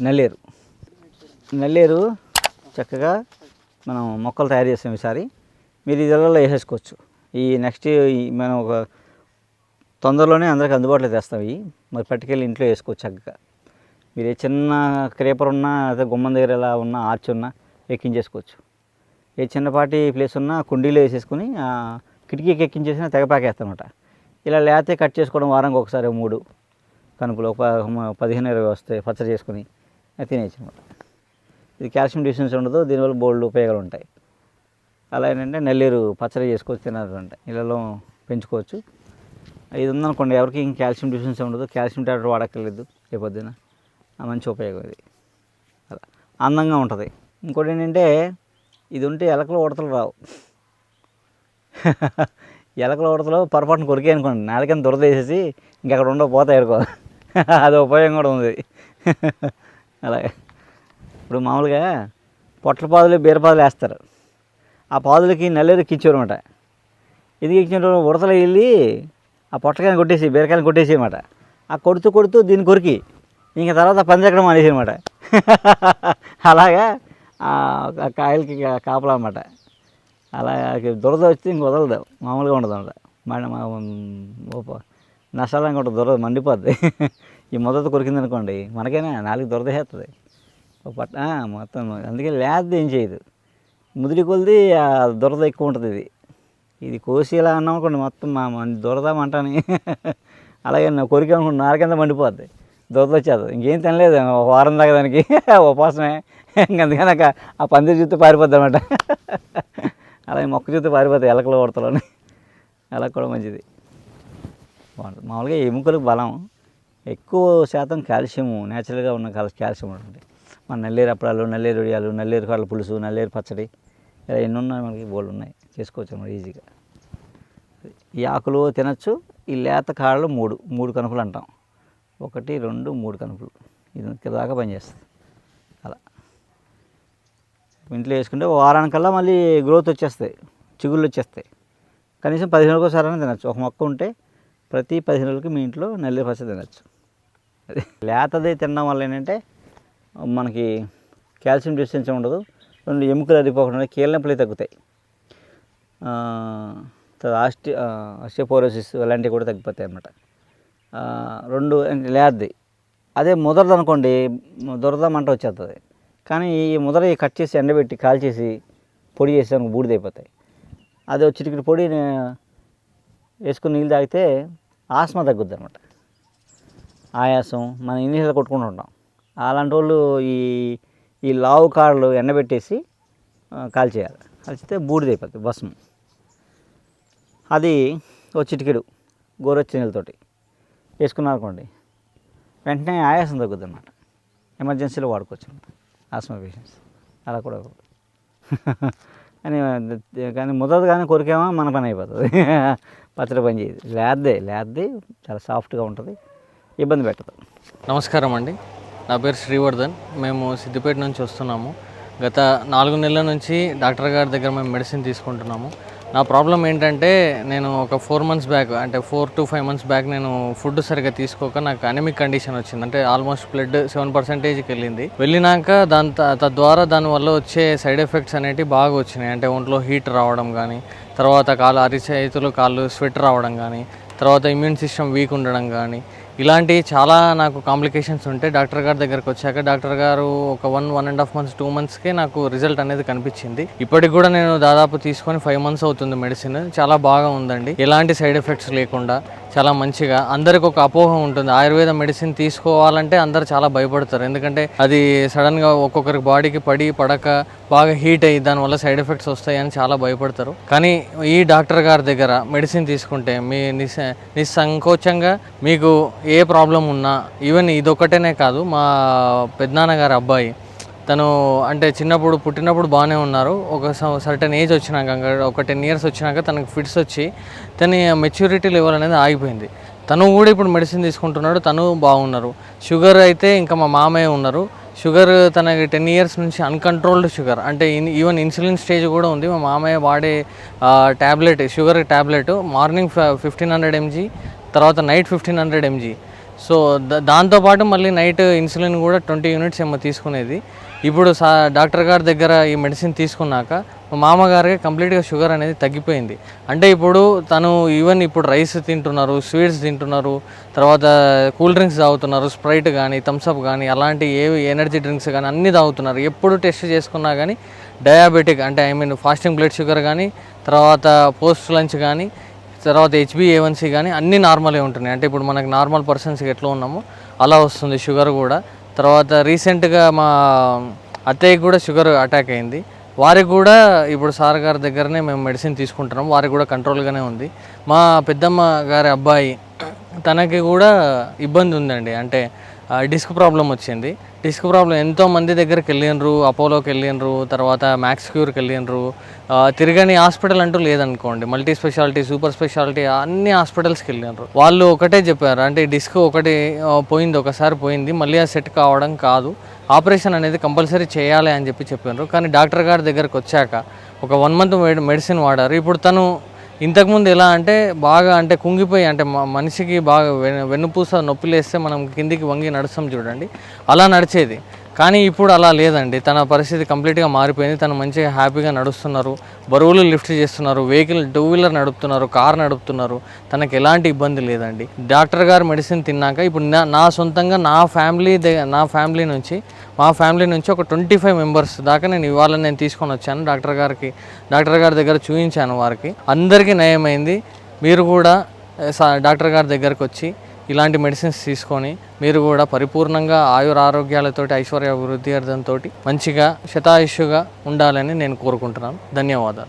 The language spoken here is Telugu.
నల్లేరు. నల్లేరు చక్కగా మనం మొక్కలు తయారు చేస్తాం ఈసారి. మీరు ఇళ్ళలో వేసేసుకోవచ్చు. ఈ నెక్స్ట్ ఈ మనం ఒక తొందరలోనే అందరికి అందుబాటులో తెస్తాం ఇవి. మరి పట్టుకెళ్ళి ఇంట్లో వేసుకోవచ్చు చక్కగా. మీరు ఏ చిన్న క్రేపర్ ఉన్నా అదే గుమ్మం దగ్గర ఎలా ఉన్నా ఆర్చ్ ఉన్నా ఎక్కించేసుకోవచ్చు. ఏ చిన్నపాటి ప్లేస్ ఉన్నా కుండీలో వేసేసుకుని కిటికీకి ఎక్కించేసిన తెగపాకేస్తామట ఇలా లేతే కట్ చేసుకోవడం వారానికి ఒకసారి మూడు. కనుపులు ఒక పదిహేను ఇరవై వస్తాయి పచ్చడి చేసుకుని తినేయచ్చు అనమాట ఇది కాల్షియం డిఫిషియన్సీ ఉండదు దీనివల్ల బోల్డ్ ఉపయోగాలు ఉంటాయి అలా ఏంటంటే నెల్లీరు పచ్చడి చేసుకోవచ్చు తినాలంటే ఇళ్ళలో పెంచుకోవచ్చు. ఇది ఉందనుకోండి ఎవరికి ఇంక కాల్షియం డిఫిషియన్సీ ఉండదు కాల్షియం టాబ్లెట్ వాడక్కర్లేదు రేపొద్దున. ఆ మంచి ఉపయోగం ఇది. అలా. అందంగా ఉంటుంది. ఇంకోటి ఏంటంటే ఇది ఉంటే ఎలకలు ఉడతలు రావు. ఎలకల ఉడతలు పొరపాటున కొరికే అనుకోండి నాలుకని దురద వేసేసి ఇంకెక్కడ ఉండవు పోతాయి అది ఉపయోగం కూడా ఉంది. అలాగే ఇప్పుడు మామూలుగా పొట్ల పాదులు బీరపాదులు వేస్తారు. ఆ పాదులకి నల్లేరు కిచ్చారు అనమాట ఇది ఇచ్చిన ఉడతలు వెళ్ళి ఆ పొట్టకాయని కొట్టేసి బీరకాయని కొట్టేసి అనమాట ఆ కొడుతూ కొడుతూ దీన్ని కొరికి ఇంకా తర్వాత పని అనేసి మానేసి అనమాట అలాగా ఆ కాయలకి కాపలా అనమాట అలా దురద వస్తే ఇంక వదలదు. మామూలుగా ఉండదు అనమాట నష్టాలు మా దొరద దురద మండిపోద్ది. ఈ మొదట కొరికింది అనుకోండి మనకైనా? నాలుగు దురద ఒక పట్ట మొత్తం అందుకే లేదు ఏం చేయదు. ముదిరి కొలిది దొరద దురద ఎక్కువ ఉంటుంది ఇది. ఇది కోసి ఇలా అన్నాం అనుకోండి మొత్తం మా మంది దురద మంటని. అలాగే నా కొరికి అనుకోండి నారకింద మండిపోద్ది. దొరద వచ్చేది. ఇంకేం తినలేదు ఒక వారం దాకా దానికి. ఉపాసమే. ఇంక నాకు ఆ పందిరి చూస్తే పారిపోద్ది అనమాట అలాగే మొక్క చూస్తే పారిపోతాయి ఎలకలు కొడతలోని. అలా కూడా మంచిది. మామూలుగా ఎముకలకు బలం. ఎక్కువ శాతం కాల్షియం నేచురల్గా ఉన్న కాల్- కాల్షియం ఉంటుంది. మన నల్లేరు అప్పడాలు నల్లేరు ఉడియాలు నల్లేరు కాళ్ళ పులుసు నల్లేరు పచ్చడి ఇలా ఎన్ని ఉన్నాయి మనకి బోళ్ళు ఉన్నాయి. చేసుకోవచ్చు అన్నమాట ఈజీగా. ఈ ఆకులు తినచ్చు ఈ లేత కాళ్ళు మూడు మూడు కనుపులు అంటాం. ఒకటి రెండు మూడు కనుపులు. ఇది ఇక్కడ దాకా పనిచేస్తుంది. అలా. ఇంట్లో వేసుకుంటే వారానికల్లా మళ్ళీ గ్రోత్ వచ్చేస్తాయి. చిగుళ్ళు వచ్చేస్తాయి. కనీసం పదిహేను రోజులకు ఒకసారి తినచ్చు. ఒక మొక్క ఉంటే ప్రతి పదిహేను రోజులకి మీ ఇంట్లో నల్లి పచ్చడి తినచ్చు. అది లేతది తినడం వల్ల ఏంటంటే మనకి కాల్షియం డిస్టెన్స్ ఉండదు. రెండు ఎముకలు అరిపోకుండా కీళ్ళ నొప్పులు తగ్గుతాయి. ఆస్టి ఆస్టియోపోరోసిస్ అలాంటివి కూడా తగ్గిపోతాయి అన్నమాట. రెండు లేద్ది అదే ముదరదు అనుకోండి దురద మంట వచ్చేస్తుంది కానీ ఈ ముదర కట్ చేసి ఎండబెట్టి కాల్చేసి పొడి చేసి బూడిదైపోతాయి. అది వచ్చి ఇక్కడ పొడి వేసుకుని నీళ్ళు తాగితే ఆస్మా తగ్గుద్ది అనమాట ఆయాసం మనం ఇన్నిసార్లు కొట్టుకుంటూ ఉంటాం. అలాంటి వాళ్ళు ఈ ఈ లావు కాళ్ళు ఎండబెట్టేసి కాల్చేయాలి. కాల్చితే బూడిదైపోతుంది భస్మం. అది ఓ చిటికెడు గోరొచ్చి నీళ్ళతోటి వేసుకున్నారు అనుకోండి వెంటనే ఆయాసం తగ్గుద్ది అనమాట ఎమర్జెన్సీలో వాడుకోవచ్చు ఆస్మా పేషెంట్స్ అలా కూడా కానీ కానీ ముదరదు కానీ కొరికేమో మన పని అయిపోతుంది. పచ్చడి పని చేయదు. లేద్దే లేద్ది చాలా సాఫ్ట్గా ఉంటుంది. ఇబ్బంది పెట్టదు. నమస్కారం అండి. నా పేరు శ్రీవర్ధన్. మేము సిద్దిపేట నుంచి వస్తున్నాము. గత నాలుగు నెలల నుంచి డాక్టర్ గారి దగ్గర మేము మెడిసిన్ తీసుకుంటున్నాము. నా ప్రాబ్లం ఏంటంటే నేను ఒక ఫోర్ మంత్స్ బ్యాక్ అంటే four to five months back నేను ఫుడ్ సరిగ్గా తీసుకోక నాకు అనమిక్ కండిషన్ వచ్చింది. అంటే ఆల్మోస్ట్ బ్లడ్ సెవెన్ పర్సెంటేజ్కి వెళ్ళింది. వెళ్ళినాక దాని త- తద్వారా దానివల్ల వచ్చే సైడ్ ఎఫెక్ట్స్ అనేవి బాగా వచ్చినాయి. అంటే ఒంట్లో హీట్ రావడం కానీ తర్వాత కాళ్ళు అరిచేతులు కాళ్ళు స్వెట్ రావడం కానీ తర్వాత ఇమ్యూన్ సిస్టమ్ వీక్ ఉండడం కానీ ఇలాంటి చాలా నాకు కాంప్లికేషన్స్ ఉంటే డాక్టర్ గారి దగ్గరకు వచ్చాక డాక్టర్ గారు ఒక one one and half months two మంత్స్కే నాకు రిజల్ట్ అనేది కనిపించింది. ఇప్పటికి కూడా నేను దాదాపు తీసుకొని ఫైవ్ మంత్స్ అవుతుంది మెడిసిన్ చాలా బాగా ఉందండి. ఎలాంటి సైడ్ ఎఫెక్ట్స్ లేకుండా చాలా మంచిగా. అందరికి ఒక అపోహ ఉంటుంది. ఆయుర్వేద మెడిసిన్ తీసుకోవాలంటే అందరు చాలా భయపడతారు. ఎందుకంటే అది సడన్గా ఒక్కొక్కరి బాడీకి పడి పడక బాగా హీట్ అయ్యి దానివల్ల సైడ్ ఎఫెక్ట్స్ వస్తాయని చాలా భయపడతారు. కానీ ఈ డాక్టర్ గారి దగ్గర మెడిసిన్ తీసుకుంటే మీ నిస్ నిస్సంకోచంగా మీకు ఏ ప్రాబ్లం ఉన్నా ఈవెన్ ఇదొక్కటేనే కాదు మా పెద్దనాన్నగారి అబ్బాయి తను అంటే చిన్నప్పుడు పుట్టినప్పుడు బాగానే ఉన్నారు. ఒక సర్టన్ ఏజ్ వచ్చినాక ఒక టెన్ ఇయర్స్ వచ్చినాక తనకు ఫిట్స్ వచ్చి తన మెచ్యూరిటీ లెవెల్ అనేది ఆగిపోయింది. తను కూడా ఇప్పుడు మెడిసిన్ తీసుకుంటున్నాడు తను బాగున్నారు. షుగర్ అయితే ఇంకా మా మామయ్య ఉన్నారు. షుగర్ తనకి టెన్ ఇయర్స్ నుంచి అన్కంట్రోల్డ్ షుగర్. అంటే ఇన్- ఈవెన్ ఇన్సులిన్ స్టేజ్ కూడా ఉంది. మా మామయ్య వాడే tablet sugar tablet morning fifteen hundred mg తర్వాత night fifteen hundred mg. So దాంతోపాటు మళ్ళీ నైట్ ఇన్సులిన్ కూడా ట్వంటీ యూనిట్స్ ఏమో తీసుకునేది. ఇప్పుడు సా డాక్టర్ గారి దగ్గర ఈ మెడిసిన్ తీసుకున్నాక మా మామగారికి కంప్లీట్గా షుగర్ అనేది తగ్గిపోయింది. అంటే ఇప్పుడు తను ఈవెన్ ఇప్పుడు రైస్ తింటున్నారు స్వీట్స్ తింటున్నారు తర్వాత కూల్ డ్రింక్స్ తాగుతున్నారు స్ప్రైట్ కానీ థమ్స్అప్ కానీ అలాంటి ఏవి ఎనర్జీ డ్రింక్స్ కానీ అన్నీ తాగుతున్నారు. ఎప్పుడు టెస్ట్ చేసుకున్నా కానీ డయాబెటిక్ అంటే I mean fasting blood sugar కానీ తర్వాత పోస్ట్ లంచ్ కానీ తర్వాత హెచ్బిఏవన్సీ కానీ అన్నీ నార్మలే ఉంటున్నాయి. అంటే ఇప్పుడు మనకి నార్మల్ పర్సన్స్కి ఎట్లా ఉన్నామో అలా వస్తుంది షుగర్ కూడా. తర్వాత రీసెంట్గా మా అత్తయ్యకి కూడా షుగర్ అటాక్ అయింది. వారికి కూడా ఇప్పుడు సార్ గారి దగ్గరనే మేము మెడిసిన్ తీసుకుంటున్నాం. వారికి కూడా కంట్రోల్గానే ఉంది. మా పెద్దమ్మ గారి అబ్బాయి తనకి కూడా ఇబ్బంది ఉందండి. అంటే డిస్క్ ప్రాబ్లం వచ్చింది. డిస్క్ ప్రాబ్లం ఎంతో మంది దగ్గరికి వెళ్ళిండ్రు అపోలోకి వెళ్ళిండ్రు తర్వాత మ్యాక్స్ క్యూర్కి వెళ్ళిండ్రు. తిరగని హాస్పిటల్ అంటూ లేదనుకోండి. మల్టీ స్పెషాలిటీ సూపర్ స్పెషాలిటీ అన్ని హాస్పిటల్స్కి వెళ్ళిండ్రు. వాళ్ళు ఒకటే చెప్పారు అంటే డిస్క్ ఒకటి పోయింది ఒకసారి పోయింది మళ్ళీ ఆ సెట్ కావడం కాదు. ఆపరేషన్ అనేది కంపల్సరీ చేయాలి అని చెప్పి చెప్పినారు. కానీ డాక్టర్ గారి దగ్గరకు వచ్చాక ఒక వన్ మంత్ మెడిసిన్ వాడారు. ఇప్పుడు తను ఇంతకుముందు ఎలా అంటే బాగా అంటే కుంగిపోయి అంటే మ- మనిషికి బాగా వెన్నుపూస నొప్పి లేస్తే మనం కిందికి వంగి నడుస్తాం చూడండి. అలా నడిచేది. కానీ ఇప్పుడు అలా లేదండి. తన పరిస్థితి కంప్లీట్గా మారిపోయింది. తను మంచిగా హ్యాపీగా నడుస్తున్నారు. బరువులు లిఫ్ట్ చేస్తున్నారు. వెహికల్ టూ వీలర్ నడుపుతున్నారు. కార్ నడుపుతున్నారు. తనకి ఎలాంటి ఇబ్బంది లేదండి. డాక్టర్ గారు మెడిసిన్ తిన్నాక ఇప్పుడు నా నా సొంతంగా నా ఫ్యామిలీ దగ్గర నా ఫ్యామిలీ నుంచి మా ఫ్యామిలీ నుంచి ఒక ట్వంటీ ఫైవ్ మెంబర్స్ దాకా నేను ఇవాళ నేను తీసుకొని వచ్చాను డాక్టర్ గారికి డాక్టర్ గారి దగ్గర చూపించాను వారికి. అందరికీ నయమైంది. మీరు కూడా సా- డాక్టర్ గారి దగ్గరకు వచ్చి ఇలాంటి మెడిసిన్స్ తీసుకొని మీరు కూడా పరిపూర్ణంగా ఆయుర ఆరోగ్యాలతోటి ఐశ్వర్య వృద్ధి అర్థంతో మంచిగా శతాయుషుగా ఉండాలని నేను కోరుకుంటున్నాను. ధన్యవాదాలు.